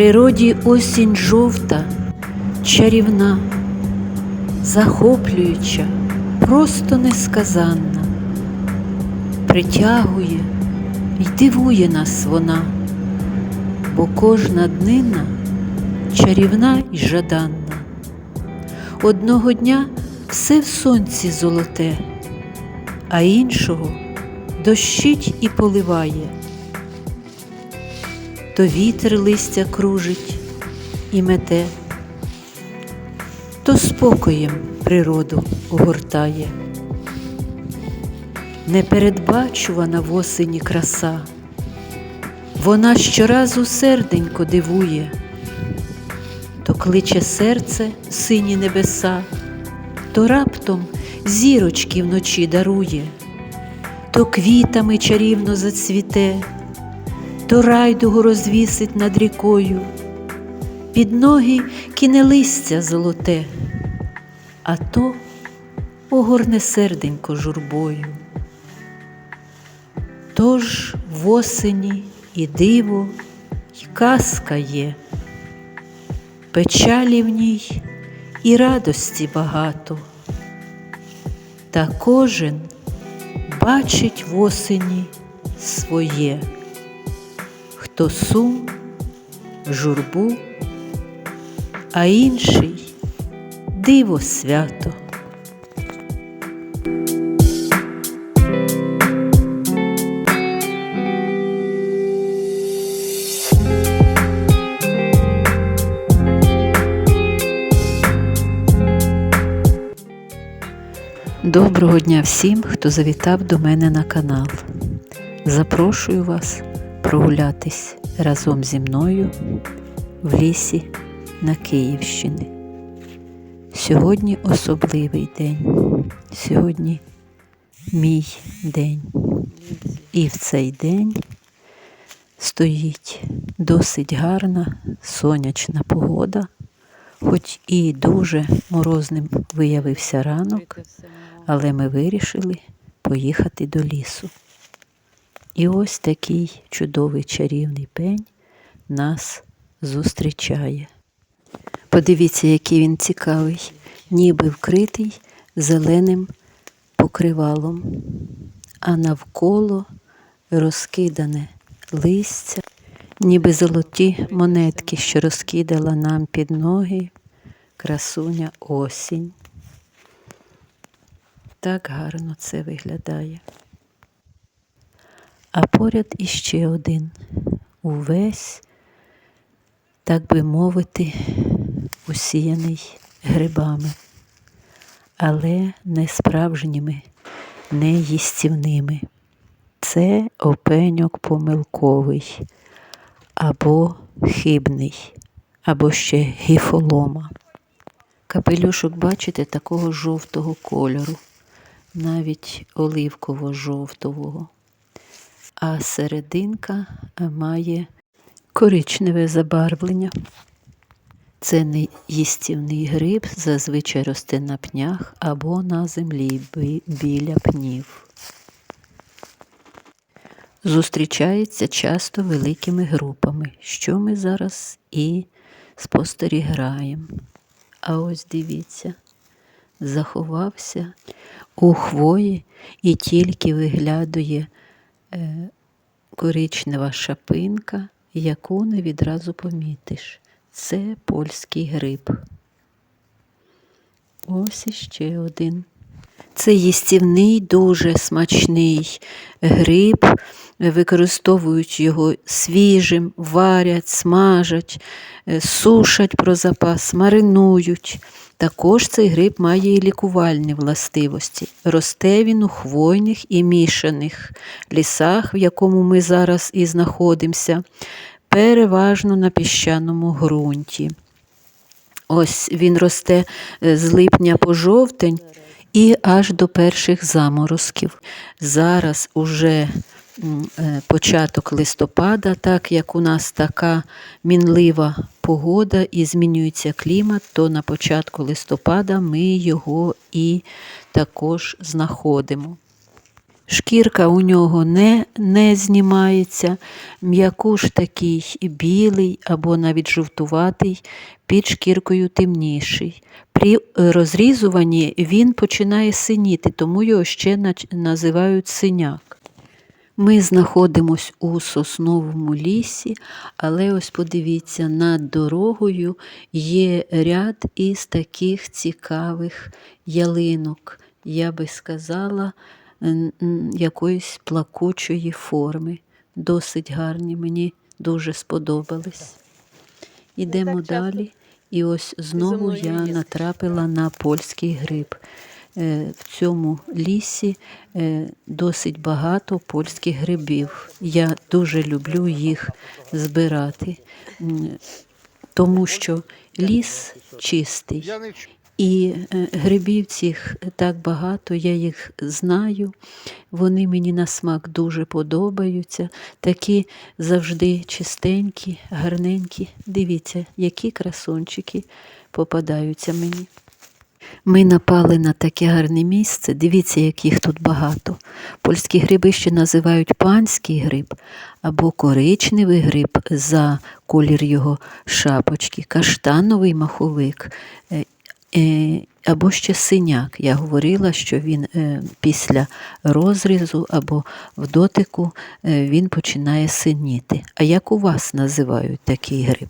природі осінь жовта, чарівна, захоплююча, просто несказанна, притягує й дивує нас вона, бо кожна днина чарівна й жаданна. Одного дня все в сонці золоте, а іншого дощить і поливає. То вітер листя кружить і мете, то спокоєм природу огортає. Непередбачувана в осені краса, вона щоразу серденько дивує, то кличе серце сині небеса, то раптом зірочки вночі дарує, то квітами чарівно зацвіте, то райдугу розвісить над рікою, під ноги кине листя золоте, а то огорне серденько журбою. Тож в осені і диво, й казка є, печалі в ній і радості багато, та кожен бачить в осені своє, хто сум, журбу, а інший диво свято. Доброго дня всім, хто завітав до мене на канал. Запрошую вас прогулятись разом зі мною в лісі на Київщині. Сьогодні особливий день. Сьогодні мій день. І в цей день стоїть досить гарна сонячна погода, хоч і дуже морозним виявився ранок, але ми вирішили поїхати до лісу. І ось такий чудовий чарівний пень нас зустрічає. Подивіться, який він цікавий, ніби вкритий зеленим покривалом, а навколо розкидане листя, ніби золоті монетки, що розкидала нам під ноги красуня осінь. Так гарно це виглядає. А поряд іще один, увесь, так би мовити, усіяний грибами, але не справжніми, не їстівними. Це опеньок помилковий, або хибний, або ще гіфолома. Капелюшок, бачите, такого жовтого кольору, навіть оливково-жовтого, а серединка має коричневе забарвлення. Це не їстівний гриб, зазвичай росте на пнях або на землі біля пнів. Зустрічається часто великими групами, що ми зараз і спостерігаємо. А ось дивіться, заховався у хвої і тільки виглядує е, коричнева шапинка, яку не відразу помітиш. Це польський гриб. Ось іще один. Це їстівний, дуже смачний гриб. Використовують його свіжим, варять, смажать, е, сушать про запас, маринують. Також цей гриб має і лікувальні властивості. Росте він у хвойних і мішаних лісах, в якому ми зараз і знаходимося, переважно на піщаному ґрунті. Ось він росте е, з липня по жовтень і аж до перших заморозків. Зараз уже е, початок листопада, так як у нас така мінлива погода і змінюється клімат, то на початку листопада ми його і також знаходимо. Шкірка у нього не, не знімається, м'якуш такий білий або навіть жовтуватий, під шкіркою темніший. При е, розрізуванні він починає синіти, тому його ще називають синяк. Ми знаходимось у сосновому лісі, але ось подивіться, над дорогою є ряд із таких цікавих ялинок, я би сказала, якоїсь плакучої форми. Досить гарні, мені дуже сподобались. Ідемо далі, і ось знову я натрапила на польський гриб. Е, В цьому лісі е, досить багато польських грибів. Я дуже люблю їх збирати, тому що ліс чистий. І е, грибів цих так багато, я їх знаю. Вони мені на смак дуже подобаються. Такі завжди чистенькі, гарненькі. Дивіться, які красончики попадаються мені. Ми напали на таке гарне місце. Дивіться, як їх тут багато. Польські гриби ще називають панський гриб або коричневий гриб за колір його шапочки, каштановий маховик. е, е, Або ще синяк. Я говорила, що він е, після розрізу або в дотику він починає синіти. А як у вас називають такий гриб?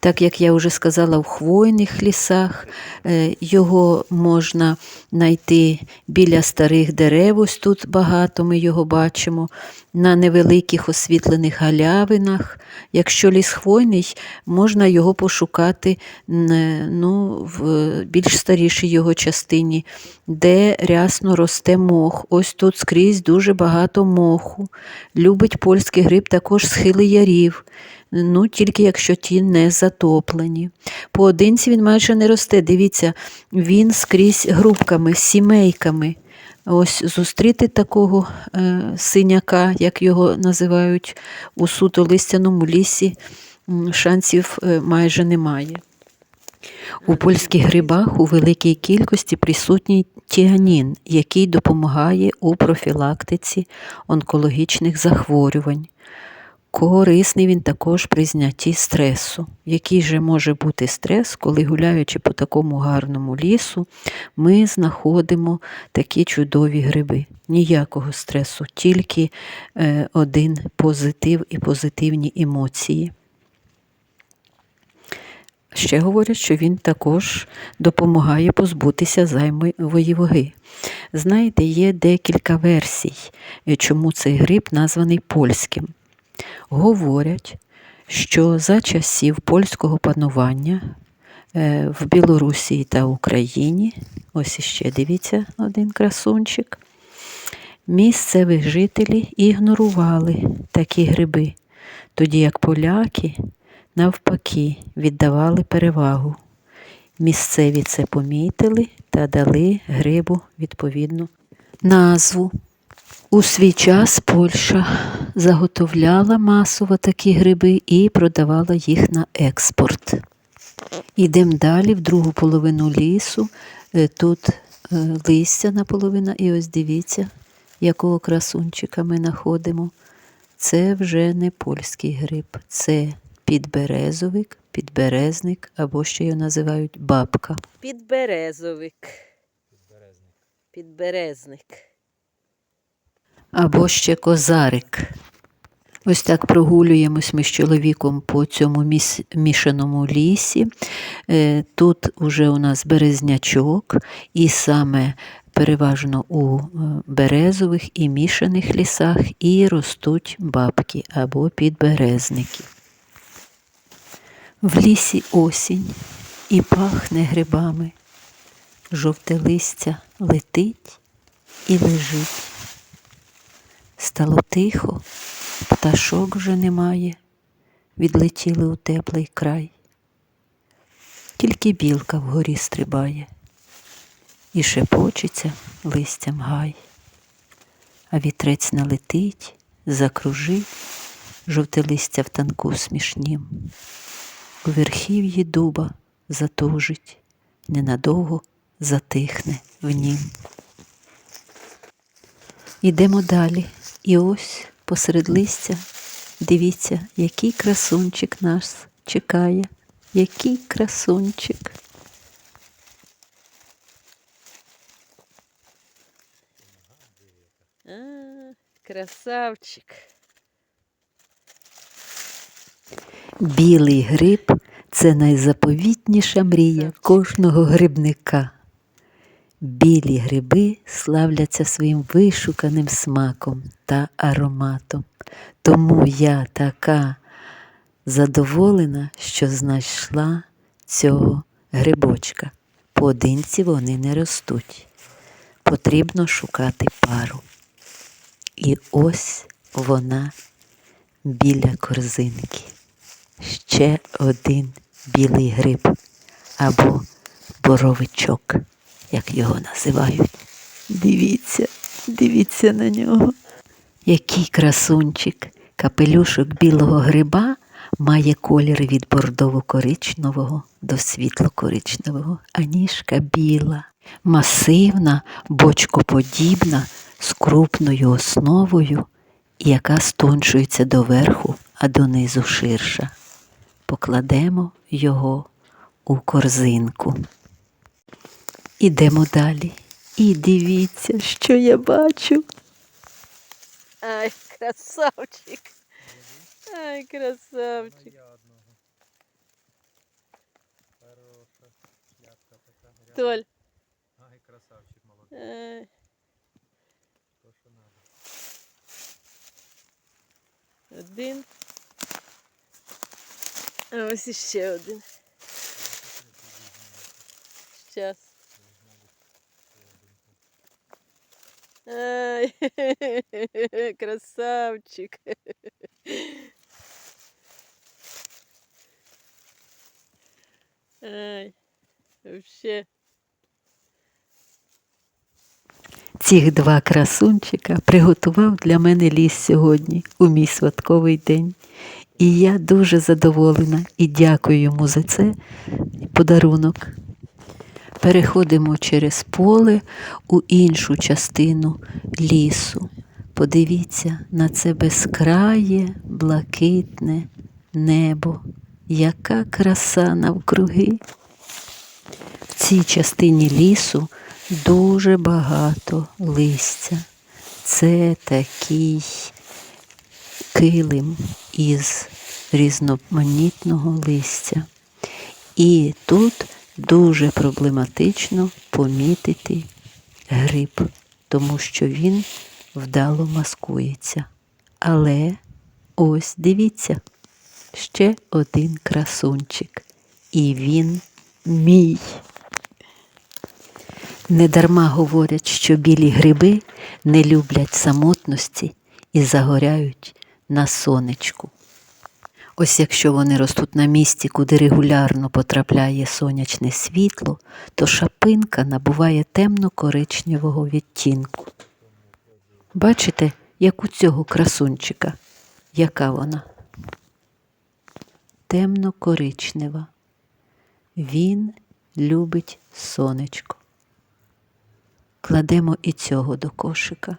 Так як я вже сказала, в хвойних лісах е, його можна знайти біля старих дерев, ось тут багато ми його бачимо, на невеликих освітлених галявинах. Якщо ліс хвойний, можна його пошукати ну, в більш старішій його частині, де рясно росте мох. Ось тут скрізь дуже багато моху. Любить польський гриб також схили ярів ну тільки якщо ті не затоплені. Поодинці він майже не росте. Дивіться, він скрізь групками, сімейками. Ось зустріти такого е, синяка, як його називають у суто листяному лісі, шансів е, майже немає. У польських грибах у великій кількості присутній тіанін, який допомагає у профілактиці онкологічних захворювань. Корисний він також при знятті стресу. Який же може бути стрес, коли гуляючи по такому гарному лісу, ми знаходимо такі чудові гриби. Ніякого стресу, тільки е, один позитив і позитивні емоції. Ще говорять, що він також допомагає позбутися займової ваги. Знаєте, є декілька версій, е, чому цей гриб названий польським. Говорять, що за часів польського панування е, в Білорусі та Україні, ось іще дивіться один красунчик, місцеві жителі ігнорували такі гриби, тоді як поляки навпаки віддавали перевагу. Місцеві це помітили та дали грибу відповідну назву. У свій час Польща заготовляла масово такі гриби і продавала їх на експорт. Ідемо далі в другу половину лісу. Е, Тут е, листя наполовина, і ось дивіться, якого красунчика ми знаходимо. Це вже не польський гриб, це підберезовик, підберезник або ще його називають бабка. Підберезовик. Підберезник. Або ще козарик. Ось так прогулюємось ми з чоловіком по цьому мішаному лісі. Е, Тут уже у нас березнячок, і саме переважно у е, березових і мішаних лісах і ростуть бабки або підберезники. В лісі осінь і пахне грибами. Жовте листя летить і лежить. Стало тихо, пташок вже немає, відлетіли у теплий край. Тільки білка вгорі стрибає і шепочеться листям гай. А вітрець налетить, закружить, жовте листя в танку смішнім. У верхів'ї дуба затужить, ненадовго затихне в нім. Ідемо далі. І ось посеред листя, дивіться, який красунчик нас чекає. Який красунчик. А, красавчик. Білий гриб це найзаповітніша мрія кожного грибника. Білі гриби славляться своїм вишуканим смаком та ароматом. Тому я така задоволена, що знайшла цього грибочка. Поодинці вони не ростуть. Потрібно шукати пару. І ось вона біля корзинки. Ще один білий гриб або боровичок, як його називають. Дивіться, дивіться на нього. Який красунчик. Капелюшок білого гриба має колір від бордово-коричневого до світло-коричневого, а ніжка біла, масивна, бочкоподібна, з крупною основою, яка стончується доверху, а донизу ширша. Покладемо його у корзинку. Ідемо далі. І дивіться, що я бачу. Ай, красавчик. Ай, красавчик. Толь. Ай, красавчик То, що надо. один. А ось іще один. Щас. Ай, красавчик. Ай, вообще. Цих два красунчика приготував для мене ліс сьогодні у мій святковий день. І я дуже задоволена і дякую йому за це подарунок. Переходимо через поле у іншу частину лісу. Подивіться на це безкрає, блакитне небо. Яка краса навкруги. В цій частині лісу дуже багато листя. Це такий килим із різноманітного листя. І тут дуже проблематично помітити гриб, тому що він вдало маскується. Але ось дивіться, ще один красунчик. І він мій. Недарма говорять, що білі гриби не люблять самотності і загоряють на сонечку. Ось якщо вони ростуть на місці, куди регулярно потрапляє сонячне світло, то шапинка набуває темно-коричневого відтінку. Бачите, як у цього красунчика, яка вона? Темно-коричнева. Він любить сонечко. Кладемо і цього до кошика.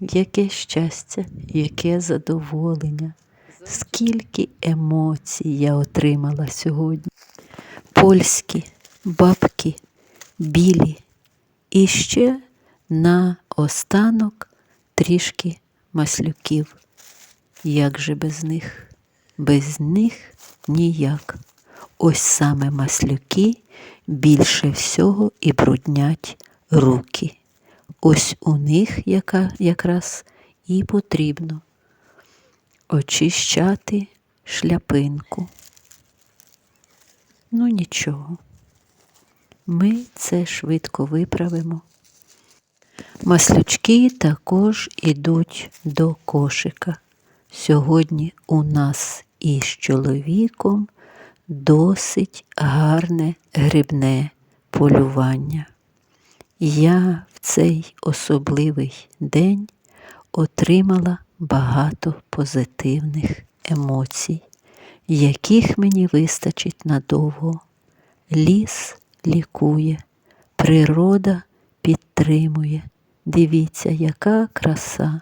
Яке щастя, яке задоволення, скільки емоцій я отримала сьогодні. Польські, бабки, білі. І ще на останок трішки маслюків. Як же без них? Без них ніяк. Ось саме маслюки більше всього і бруднять руки. Ось у них яка, якраз і потрібно очищати шляпинку. Ну нічого, ми це швидко виправимо. Маслючки також ідуть до кошика. Сьогодні у нас із чоловіком досить гарне грибне полювання. Я в цей особливий день отримала багато позитивних емоцій, яких мені вистачить надовго. Ліс лікує, природа підтримує, Дивіться, яка краса,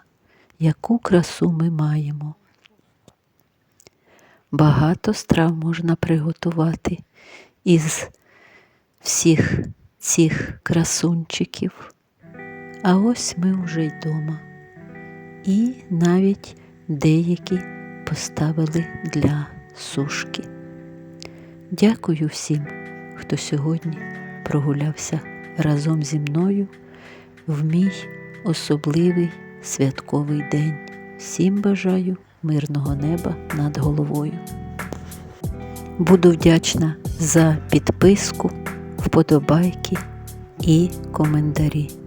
яку красу ми маємо. Багато страв можна приготувати із всіх цих красунчиків. А ось ми вже й дома. І навіть деякі поставили для сушки. Дякую всім, хто сьогодні прогулявся разом зі мною в мій особливий святковий день. Всім бажаю мирного неба над головою. Буду вдячна за підписку, вподобайки і коментарі.